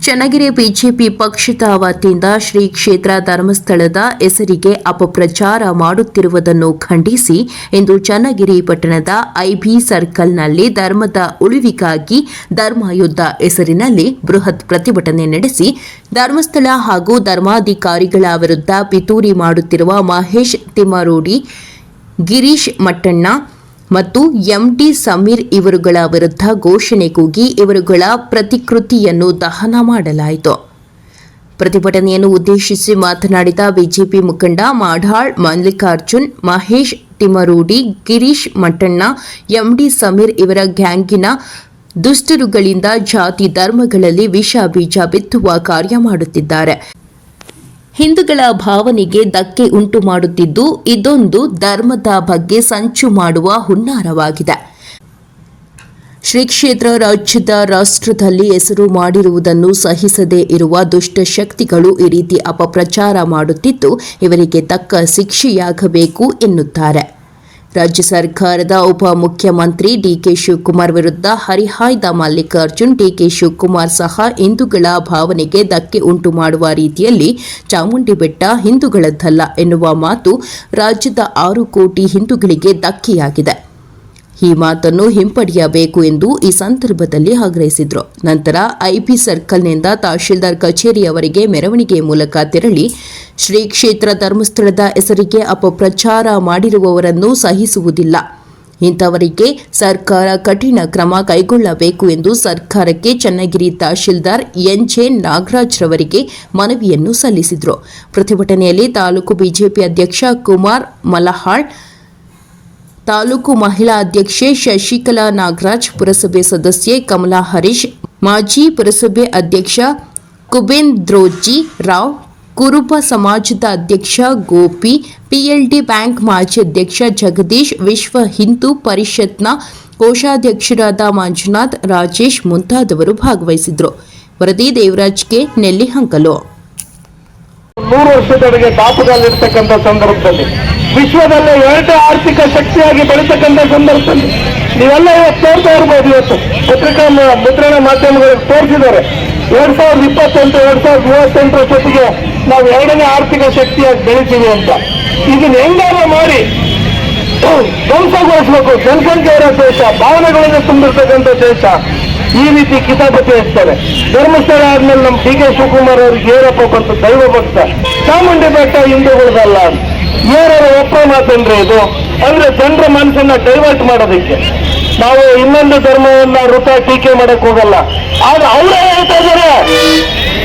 Channagiri BJP ಪಕ್ಷದ ವತಿಯಿಂದ ಶ್ರೀ ಕ್ಷೇತ್ರ ಧರ್ಮಸ್ಥಳದ ಹೆಸರಿಗೆ ಅಪಪ್ರಚಾರ ಮಾಡುತ್ತಿರುವುದನ್ನು ಖಂಡಿಸಿ ಇಂದು ಚನ್ನಗಿರಿ ಪಟ್ಟಣದ ಐಬಿ ಸರ್ಕಲ್ನಲ್ಲಿ ಧರ್ಮದ ಉಳಿವಿಗಾಗಿ ಧರ್ಮಯುದ್ಧ ಹೆಸರಿನಲ್ಲಿ ಬೃಹತ್ ಪ್ರತಿಭಟನೆ ನಡೆಸಿ ಧರ್ಮಸ್ಥಳ ಹಾಗೂ ಧರ್ಮಾಧಿಕಾರಿಗಳ ವಿರುದ್ಧ ಪಿತೂರಿ ಮಾಡುತ್ತಿರುವ ಮಹೇಶ್ ತಿಮ್ಮರೋಡಿ, ಗಿರೀಶ್ ಮಟ್ಟಣ್ಣ ಮತ್ತು ಎಂಡಿ ಸಮೀರ್ ಇವರುಗಳ ವಿರುದ್ಧ ಘೋಷಣೆ ಕೂಗಿ ಇವರುಗಳ ಪ್ರತಿಕೃತಿಯನ್ನು ದಹನ ಮಾಡಲಾಯಿತು. ಪ್ರತಿಭಟನೆಯನ್ನು ಉದ್ದೇಶಿಸಿ ಮಾತನಾಡಿದ ಬಿಜೆಪಿ ಮುಖಂಡ ಮಾಢಾಳ್ ಮಲ್ಲಿಕಾರ್ಜುನ್, ಮಹೇಶ್, ತಿಮರೂಡಿ, ಗಿರೀಶ್ ಮಟ್ಟಣ್ಣ ಎಂಡಿ ಸಮೀರ್ ಇವರ ಗ್ಯಾಂಗಿನ ದುಷ್ಟರುಗಳಿಂದ ಜಾತಿ ಧರ್ಮಗಳಲ್ಲಿ ವಿಷ ಬೀಜ ಬಿತ್ತುವ ಕಾರ್ಯ ಮಾಡುತ್ತಿದ್ದಾರೆ. ಹಿಂದೂಗಳ ಭಾವನೆಗೆ ಧಕ್ಕೆ ಉಂಟು ಮಾಡುತ್ತಿದ್ದು ಇದೊಂದು ಧರ್ಮದ ಬಗ್ಗೆ ಸಂಚು ಮಾಡುವ ಹುನ್ನಾರವಾಗಿದೆ. ಶ್ರೀ ಕ್ಷೇತ್ರ ರಾಜ್ಯದ ರಾಷ್ಟ್ರದಲ್ಲಿ ಹೆಸರು ಮಾಡಿರುವುದನ್ನು ಸಹಿಸದೇ ಇರುವ ದುಷ್ಟಶಕ್ತಿಗಳು ಈ ರೀತಿ ಅಪಪ್ರಚಾರ ಮಾಡುತ್ತಿದ್ದು, ಇವರಿಗೆ ತಕ್ಕ ಶಿಕ್ಷೆಯಾಗಬೇಕು ಎನ್ನುತ್ತಾರೆ. ರಾಜ್ಯ ಸರ್ಕಾರದ ಉಪಮುಖ್ಯಮಂತ್ರಿ ಡಿಕೆ ಶಿವಕುಮಾರ್ ವಿರುದ್ಧ ಹರಿಹಾಯ್ದ ಮಲ್ಲಿಕಾರ್ಜುನ್ ಡಿಕೆ ಶಿವಕುಮಾರ್ ಸಹ ಹಿಂದೂಗಳ ಭಾವನೆಗೆ ಧಕ್ಕೆ ಉಂಟು ಮಾಡುವ ರೀತಿಯಲ್ಲಿ ಚಾಮುಂಡಿ ಬೆಟ್ಟ ಹಿಂದೂಗಳದ್ದಲ್ಲ ಎನ್ನುವ ಮಾತು ರಾಜ್ಯದ ಆರು ಕೋಟಿ ಹಿಂದೂಗಳಿಗೆ ಧಕ್ಕೆಯಾಗಿದೆ. ಈ ಮಾತನ್ನು ಹಿಂಪಡೆಯಬೇಕು ಎಂದು ಈ ಸಂದರ್ಭದಲ್ಲಿ ಆಗ್ರಹಿಸಿದರು. ನಂತರ ಐಪಿ ಸರ್ಕಲ್ನಿಂದ ತಹಶೀಲ್ದಾರ್ ಕಚೇರಿಯವರೆಗೆ ಮೆರವಣಿಗೆ ಮೂಲಕ ತೆರಳಿ ಶ್ರೀ ಕ್ಷೇತ್ರ ಧರ್ಮಸ್ಥಳದ ಹೆಸರಿಗೆ ಅಪಪ್ರಚಾರ ಮಾಡಿರುವವರನ್ನು ಸಹಿಸುವುದಿಲ್ಲ. ಇಂಥವರಿಗೆ ಸರ್ಕಾರ ಕಠಿಣ ಕ್ರಮ ಕೈಗೊಳ್ಳಬೇಕು ಎಂದು ಸರ್ಕಾರಕ್ಕೆ ಚನ್ನಗಿರಿ ತಹಶೀಲ್ದಾರ್ ಎನ್ಜೆ ನಾಗರಾಜ್ ರವರಿಗೆ ಮನವಿಯನ್ನು ಸಲ್ಲಿಸಿದರು. ಪ್ರತಿಭಟನೆಯಲ್ಲಿ ತಾಲೂಕು ಬಿಜೆಪಿ ಅಧ್ಯಕ್ಷ ಕುಮಾರ್ ಮಲಹಾಳ್ ತಾಲೂಕು ಮಹಿಳಾ ಅಧ್ಯಕ್ಷೆ ಶಶಿಕಲಾ ನಾಗರಾಜ್, ಪುರಸಭೆ ಸದಸ್ಯೆ ಕಮಲಾ ಹರೀಶ್, ಮಾಜಿ ಪುರಸಭೆ ಅಧ್ಯಕ್ಷ ಕುಬೇಂದ್ರೋಜಿ ರಾವ್, ಕುರುಬ ಸಮಾಜದ ಅಧ್ಯಕ್ಷ ಗೋಪಿ, ಪಿಎಲ್ಡಿ ಬ್ಯಾಂಕ್ ಮಾಜಿ ಅಧ್ಯಕ್ಷ ಜಗದೀಶ್, ವಿಶ್ವ ಹಿಂದೂ ಪರಿಷತ್ನ ಕೋಶಾಧ್ಯಕ್ಷರಾದ ಮಂಜುನಾಥ್, ರಾಜೇಶ್ ಮುಂತಾದವರು ಭಾಗವಹಿಸಿದರು. ವರದಿ ದೇವರಾಜ್ಗೆ ನೆಲ್ಲಿಹಂಕಲು ನೂರು ವರ್ಷದವರೆಗೆ ಕಾಪುದಲ್ಲಿರ್ತಕ್ಕಂಥ ಸಂದರ್ಭದಲ್ಲಿ ವಿಶ್ವದಲ್ಲೇ ಎರಡನೇ ಆರ್ಥಿಕ ಶಕ್ತಿಯಾಗಿ ಬೆಳೀತಕ್ಕಂಥ ಸಂದರ್ಭದಲ್ಲಿ ನೀವೆಲ್ಲ ಇವತ್ತು ತೋರ್ತಾ ಇರ್ಬೋದು ಇವತ್ತು. ಪತ್ರಿಕಾ ಮುದ್ರಣ ಮಾಧ್ಯಮಗಳಿಗೆ ತೋರಿಸಿದ್ದಾರೆ. ಎರಡ್ ಸಾವಿರದ ಇಪ್ಪತ್ತೆಂಟು, ಎರಡ್ ಸಾವಿರದ ಮೂವತ್ತೆಂಟರ ಜೊತೆಗೆ ನಾವು ಎರಡನೇ ಆರ್ಥಿಕ ಶಕ್ತಿಯಾಗಿ ಬೆಳಿತೀವಿ ಅಂತ. ಇದನ್ನ ಹೆಂಗಾರ ಮಾಡಿ ಧ್ವಂಸಗೊಳಿಸಬೇಕು. ಜನಸಂಖ್ಯೆ ಇರೋ ದೇಶ, ಭಾವನೆಗಳಿಂದ ತುಂಬಿರ್ತಕ್ಕಂಥ ದೇಶ ಈ ರೀತಿ ಕಿತಾಪತಿ ಇರ್ತಾರೆ ಧರ್ಮಸ್ಥಳ ಆದ್ಮೇಲೆ ನಮ್ಮ ಡಿ ಕೆ ಶಿವಕುಮಾರ್ ಅವ್ರಿಗೆ ಏನಪ್ಪ ಬಂತು, ದೈವ ಭಕ್ತ. ಚಾಮುಂಡಿ ಬೆಟ್ಟ ಹಿಂದೂಗಳದಲ್ಲ ಏನಾರ ಒಪ್ಪ ಮಾತಂದ್ರೆ ಇದು? ಅಂದ್ರೆ ಜನರ ಮನಸ್ಸನ್ನ ಡೈವರ್ಟ್ ಮಾಡೋದಕ್ಕೆ. ನಾವು ಇನ್ನೊಂದು ಧರ್ಮವನ್ನ ವೃತ ಟೀಕೆ ಮಾಡಕ್ ಹೋಗಲ್ಲ. ಆದ್ರೆ ಅವರೇ ಹೇಳ್ತಾ ಇದಾರೆ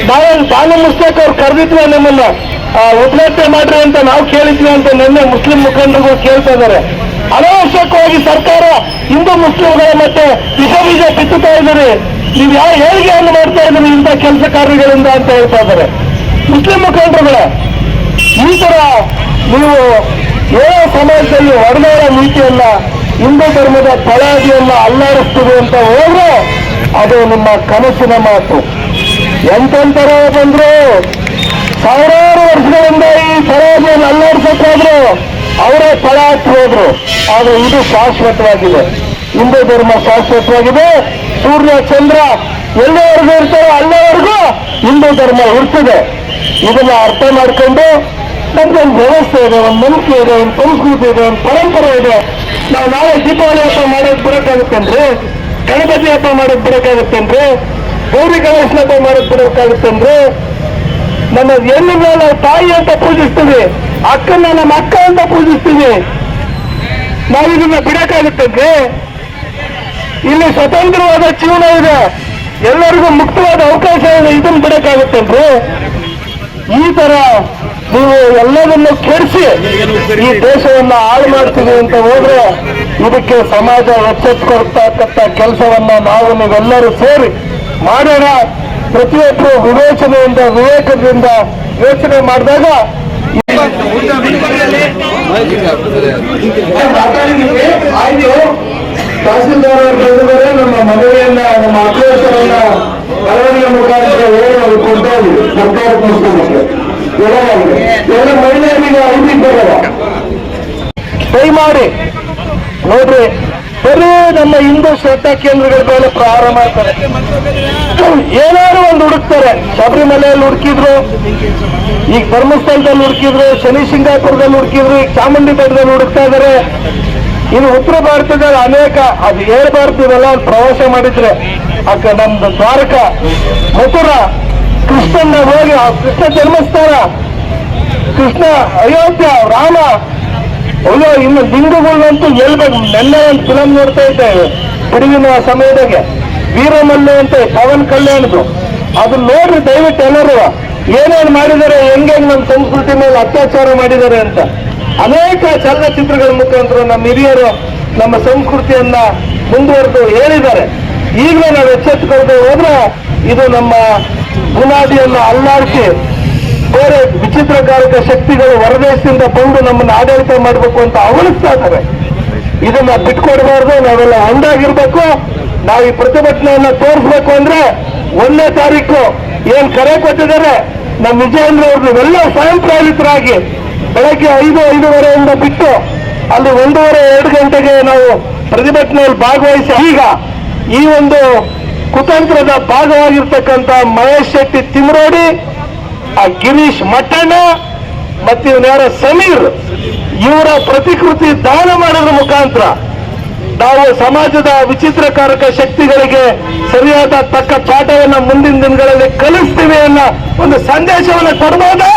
ನಾವೇನು ಬಾನು ಮುಸ್ತಕ್ ಅವ್ರು ಕರೆದಿದ್ವಿ ನಮ್ಮನ್ನ. ಉದ್ಘಾಟನೆ ಮಾಡ್ರಿ ಅಂತ ನಾವು ಕೇಳಿದ್ವಿ ಅಂತ ನಿನ್ನೆ ಮುಸ್ಲಿಂ ಮುಖಂಡರುಗಳು ಕೇಳ್ತಾ ಇದ್ದಾರೆ. ಅನಾವಶ್ಯಕವಾಗಿ ಸರ್ಕಾರ ಹಿಂದೂ ಮುಸ್ಲಿಂಗಳ ಮತ್ತೆ ವಿಷ ಬೀಜ ಬಿತ್ತುತ್ತಾ ಇದ್ದಾರೆ. ನೀವು ಯಾವ ಹೇಳಿಕೆಯನ್ನು ಮಾಡ್ತಾ ಇದ್ದೀರಿ ಇಂಥ ಕೆಲಸ ಕಾರ್ಯಗಳಿಂದ ಅಂತ ಹೇಳ್ತಾ ಇದ್ದಾರೆ. ಮುಸ್ಲಿಂ ಮುಖಂಡರುಗಳೇ ಈ ತರ ನೀವು ಯಾವ ಸಮಾಜದಲ್ಲಿ ಒಡನಾಡ ನೀತಿಯನ್ನ ಹಿಂದೂ ಧರ್ಮದ ತಳಾದಿಯನ್ನ ಅಲ್ಲಾಡಿಸ್ತೀವಿ ಅಂತ ಹೋದ್ರೆ ಅದು ನಿಮ್ಮ ಕನಸಿನ ಮಾತು. ಎಂತೆಂತರ ಬಂದ್ರು ಸಾವಿರಾರು ವರ್ಷಗಳಿಂದ ಈ ತಳಾದಿಯನ್ನು ಅಲ್ಲಾಡಿಸಕ್ಕಾದ್ರು ಅವರೇ ಫಲ ಹೋದ್ರು. ಆದ್ರೆ ಇದು ಶಾಶ್ವತವಾಗಿದೆ. ಹಿಂದೂ ಧರ್ಮ ಶಾಶ್ವತವಾಗಿದೆ. ಸೂರ್ಯ, ಚಂದ್ರ ಎಲ್ಲಿವರೆಗೂ ಇರ್ತಾರೋ ಅಲ್ಲಿವರೆಗೂ ಹಿಂದೂ ಧರ್ಮ ಹುಡ್ತಿದೆ ಇದನ್ನ ಅರ್ಥ ಮಾಡ್ಕೊಂಡು ನಮ್ದೊಂದು ವ್ಯವಸ್ಥೆ ಇದೆ, ಒಂದು ನಂಬಿಕೆ ಇದೆ, ಒಂದು ಸಂಸ್ಕೃತಿ ಇದೆ, ಒಂದು ಪರಂಪರೆ ಇದೆ. ನಾವು ನಾಳೆ ದೀಪಾವಳಿ ಹಬ್ಬ ಮಾಡೋದು ಬರೋಕ್ಕಾಗುತ್ತೇನ್ರಿ ಗಣಪತಿ ಹಬ್ಬ ಮಾಡೋದು ಬರೋಕ್ಕಾಗುತ್ತೇನ್ರಿ ಗೌರಿ ಗಣೇಶನ ಹಬ್ಬ ಮಾಡೋದು ಬರೋಕ್ಕಾಗುತ್ತೇನ್ರಿ ನಮ್ಮ ಹೆಣ್ಣನ್ನ ನಾವು ತಾಯಿ ಅಂತ ಪೂಜಿಸ್ತೀವಿ ಅಕ್ಕನ ನಮ್ಮ ಅಕ್ಕ ಅಂತ ಪೂಜಿಸ್ತೀವಿ. ನಾವು ಇದನ್ನ ಬಿಡಕ್ಕಾಗುತ್ತಂದ್ರೆ ಇಲ್ಲಿ ಸ್ವತಂತ್ರವಾದ ಜೀವನ ಇದೆ. ಎಲ್ಲರಿಗೂ ಮುಕ್ತವಾದ ಅವಕಾಶ ಇದೆ, ಇದನ್ನ ಬಿಡಕ್ಕಾಗುತ್ತಂದ್ರೆ ಈ ತರ ನೀವು ಎಲ್ಲದನ್ನು ಕೆಡಿಸಿ ಈ ದೇಶವನ್ನ ಹಾಳು ಮಾಡ್ತೀವಿ ಅಂತ ಹೋದ್ರೆ ಇದಕ್ಕೆ ಸಮಾಜ ಎಚ್ಚೆತ್ತುಕೊಳ್ತಕ್ಕಂಥ ಕೆಲಸವನ್ನ ನಾವು ನೀವೆಲ್ಲರೂ ಸೇರಿ ಮಾಡೋಣ. ಪ್ರತಿಯೊಬ್ಬರು ವಿವೇಚನೆಯಿಂದ, ವಿವೇಕದಿಂದ ಯೋಚನೆ ಮಾಡಿದಾಗ ತಹಸೀಲ್ದಾರ್ ಬಂದಿದ್ದಾರೆ ನಮ್ಮ ಮನವಿಯನ್ನ ನಮ್ಮ ಆಕ್ರೋಶವನ್ನ ಬರವಣಿಗೆ ಮುಖಾಂತರ ಏನು ಕೊಡ್ತಾ ಇದ್ದೀವಿ ಸರ್ಕಾರ ಮುಗಿಸ್ಕೊಂಡ್ರೆ ಎಲ್ಲ ಮಹಿಳೆಯರಿಗೆ ದಯಮಾಡಿ ನೋಡ್ರಿ, ಬರೀ ನಮ್ಮ ಹಿಂದೂ ಶ್ರದ್ಧಾ ಕೇಂದ್ರಗಳ ಮೇಲೆ ಪ್ರಹಾರ ಮಾಡ್ತಾರೆ ಏನಾದ್ರು ಒಂದು ಹುಡುಕ್ತಾರೆ. ಶಬರಿಮಲೆಯಲ್ಲಿ ಹುಡುಕಿದ್ರು, ಈಗ ಧರ್ಮಸ್ಥಳದಲ್ಲಿ ಹುಡುಕಿದ್ರು, ಶನಿ ಸಿಂಗಾಪುರದಲ್ಲಿ ಹುಡುಕಿದ್ರು, ಈಗ ಚಾಮುಂಡಿ ಬೆಟ್ಟದಲ್ಲಿ ಹುಡುಕ್ತಾ ಇದಾರೆ. ಇನ್ನು ಉತ್ತರ ಭಾರತದಲ್ಲಿ ಅನೇಕ, ಅದು ಏರ್ ಭಾರತದಲ್ಲ ಪ್ರವಾಸ ಮಾಡಿದ್ರೆ. ಅಕ್ಕ ನಮ್ದು ದ್ವಾರಕ, ಮಥುರಾ ಕೃಷ್ಣನ ಹೋಗಿ ಆ ಕೃಷ್ಣ ಜನ್ಮಸ್ಥಾನ. ಕೃಷ್ಣ, ಅಯೋಧ್ಯ, ರಾಮ. ಅಯ್ಯೋ, ಇನ್ನು ಲಿಂಗಗಳಂತೂ ಹೇಳ್ಬೇಕು ನೆನ್ನೆ ಒಂದು ಫಿಲಂ ನೋಡ್ತಾ ಇದ್ದೆ. ಬಿಡುವಿನ ಸಮಯದಾಗೆ. ವೀರಮಲ್ಲು ಅಂತ ಪವನ್ ಕಲ್ಯಾಣದು. ಅದು ನೋಡ್ರಿ ದಯವಿಟ್ಟು ಎಲ್ಲರೂ. ಏನೇನು ಮಾಡಿದ್ದಾರೆ ಹೆಂಗೆ ನಮ್ಮ ಸಂಸ್ಕೃತಿ ಮೇಲೆ ಅತ್ಯಾಚಾರ ಮಾಡಿದ್ದಾರೆ ಅಂತ. ಅನೇಕ ಚಲನಚಿತ್ರಗಳ ಮುಖಾಂತರ ನಮ್ಮ ಹಿರಿಯರು ನಮ್ಮ ಸಂಸ್ಕೃತಿಯನ್ನ ಮುಂದುವರೆದು ಹೇಳಿದ್ದಾರೆ. ಈಗಲೇ ನಾವು ಎಚ್ಚೆತ್ತುಕೊಳ್ತೇವೆ ಹೋದ್ರೆ ಇದು ನಮ್ಮ ಬುನಾದಿಯನ್ನು ಅಲ್ಲಾಡಿಸಿ ಬೇರೆ ವಿಚಿತ್ರಕಾರಕ ಶಕ್ತಿಗಳು ಹೊರದೇಶದಿಂದ ಬಂದು ನಮ್ಮನ್ನು ಆಡಳಿತ ಮಾಡಬೇಕು ಅಂತ ಅವಲಿಸ್ತಾ ಇದ್ದಾರೆ ಇದನ್ನ ಬಿಟ್ಕೊಡ್ಬಾರ್ದು, ನಾವೆಲ್ಲ ಒಂದಾಗಿರ್ಬೇಕು ನಾವು ಈ ಪ್ರತಿಭಟನೆಯನ್ನ ತೋರಿಸ್ಬೇಕು ಅಂದ್ರೆ ಒಂದನೇ ತಾರೀಕು ಏನ್ ಕರೆ ಕೊಟ್ಟಿದ್ದಾರೆ, ನಮ್ಮ ವಿಜಯೇಂದ್ರ ಅವ್ರನ್ನ ಎಲ್ಲ ಸ್ವಯಂ ಪ್ರೇರಿತರಾಗಿ ಬೆಳಗ್ಗೆ ಐದು, ಐದೂವರೆಯಿಂದ ಬಿಟ್ಟು ಅಲ್ಲಿ ಒಂದೂವರೆ, ಎರಡು ಗಂಟೆಗೆ ನಾವು ಪ್ರತಿಭಟನೆಯಲ್ಲಿ ಭಾಗವಹಿಸಿ ಈಗ ಈ ಒಂದು ಕುತಂತ್ರದ ಭಾಗವಾಗಿರ್ತಕ್ಕಂಥ ಮಹೇಶ್ ಶೆಟ್ಟಿ ತಿಮ್ರೋಡಿ, ಆ ಗಿರೀಶ್ ಮಟ್ಟಣ್ಣ, ಮತ್ತು ಇವನ್ಯಾರ ಸಮೀರ್. ಇವರ ಪ್ರತಿಕೃತಿ ದಾನ ಮಾಡೋದ್ರ ಮುಖಾಂತರ ನಾವು ಸಮಾಜದ ವಿಚಿತ್ರಕಾರಕ ಶಕ್ತಿಗಳಿಗೆ ಸರಿಯಾದ ತಕ್ಕ ಪಾಠವನ್ನು ಮುಂದಿನ ದಿನಗಳಲ್ಲಿ ಕಲಿಸ್ತೀವಿ ಅನ್ನೋ ಒಂದು ಸಂದೇಶವನ್ನು ಕೊಡ್ಬೋದಾ?